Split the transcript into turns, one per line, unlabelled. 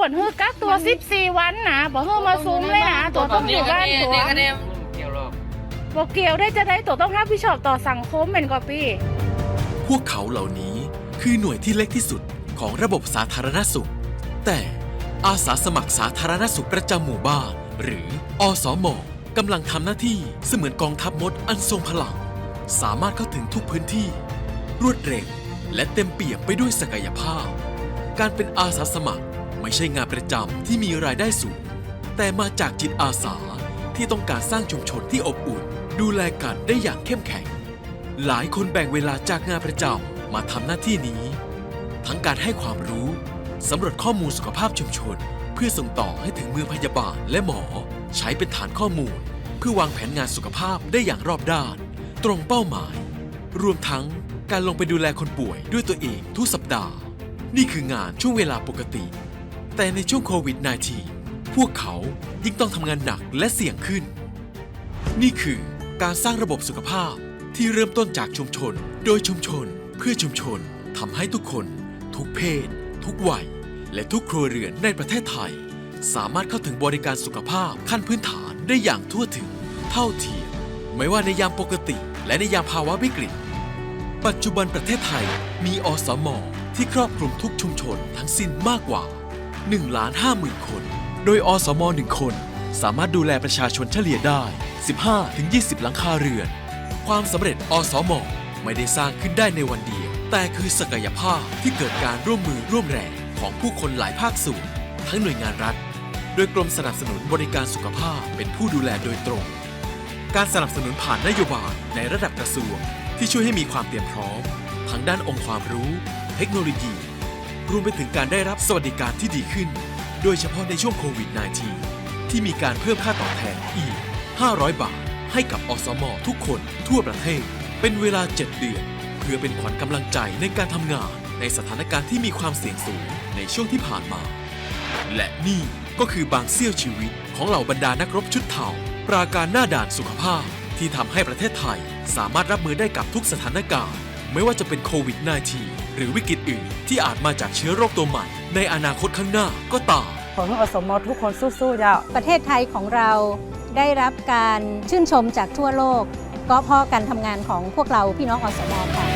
ปิดฮื้อกักตัว14วันนะบอกฮื้อมาซุ้มเลยนะตัวต้องอยู่บ้านตัว
เด็กก็ได้
เกี่ยวหรอก
บอกเกี่ยวได้จะได้ตัวต้องรับผิดชอบต่อสังคมเป็นกว่าปี
พวกเขาเหล่านี้คือหน่วยที่เล็กที่สุดของระบบสาธารณสุข แต่อาสาสมัครสาธารณสุขประจำหมู่บ้าน หรืออสมกำลังทำหน้าที่เสมือนกองทัพมดอันทรงพลัง สามารถเข้าถึงทุกพื้นที่ รวดเร็วและเต็มเปี่ยมไปด้วยศักยภาพ การเป็นอาสาสมัคร ไม่ใช่งานประจำที่มีรายได้สูง แต่มาจากจิตอาสาที่ต้องการสร้างชุมชนที่อบอุ่น ดูแลกันได้อย่างเข้มแข็ง หลายคนแบ่งเวลาจากงานประจำมาทำหน้าที่นี้ ทั้งการให้ความรู้สำรวจข้อมูลสุขภาพชุมชน เพื่อส่งต่อให้ถึงมือพยาบาลและหมอ ใช้เป็นฐานข้อมูล เพื่อวางแผนงานสุขภาพได้อย่างรอบด้าน ตรงเป้าหมาย รวมทั้งการลงไปดูแลคนป่วยด้วยตัวเองทุกสัปดาห์ นี่คืองานช่วงเวลาปกติ แต่ในช่วงโควิด -19 พวกเขายิ่งต้องทำงานหนักและเสี่ยงขึ้น นี่คือการสร้างระบบสุขภาพที่เริ่มต้นจากชุมชน โดยชุมชน เพื่อชุมชนทำให้ทุกคน ทุกเพศ ทุกวัย และทุกครัวเรือนในประเทศไทย สามารถเข้าถึงบริการสุขภาพขั้นพื้นฐานได้อย่างทั่วถึง เท่าเทียมไม่ว่าในยามปกติ และในยามภาวะวิกฤต ปัจจุบันประเทศไทยมีอสม ที่ครอบคลุมทุกชุมชนทั้งสิ้นมากกว่า 1ล้าน5หมื่นคน โดยอสม1คน สามารถดูแลประชาชนเฉลี่ยได้ 15-20 หลังคาเรือน ความสำเร็จอสมไม่ได้สร้างขึ้นได้ในวันเดียว แต่คือศักยภาพที่เกิดการร่วมมือร่วมแรงของผู้คนหลายภาคส่วนทั้งหน่วยงานรัฐ โดยกรมสนับสนุนบริการสุขภาพเป็นผู้ดูแลโดยตรง การสนับสนุนผ่านนโยบายในระดับกระทรวง ที่ช่วยให้มีความเตรียมพร้อม ทั้งด้านองค์ความรู้ เทคโนโลยี รวมไปถึงการได้รับสวัสดิการที่ดีขึ้น โดยเฉพาะในช่วงโควิด -19 ที่มีการเพิ่มค่าตอบแทนอีก 500 บาท ให้กับอสมทุกคนทั่วประเทศ เป็นเวลา 7 เดือน เพื่อเป็นขวัญกำลังใจในการทำงานในสถานการณ์ที่มีความเสี่ยงสูงในช่วงที่ผ่านมา และนี่ก็คือบางเสี้ยวชีวิตของเหล่าบรรดานักรบชุดเทาปราการหน้าด่านสุขภาพที่ทำให้ประเทศไทยสามารถรับมือได้กับทุกสถานการณ์ ไม่ว่าจะเป็นโควิด -19 หรือวิกฤตอื่น ที่อาจมาจากเชื้อโรคตัวใหม่ ในอนาคตข้างหน้าก็ตาม
ขอให้อสมทุกคนสู้ๆเจ้า
ประเทศไทยของเราได้รับการชื่นชมจากทั่วโลก ก็เพราะการทำงานของพวกเราพี่น้องอสมค่ะ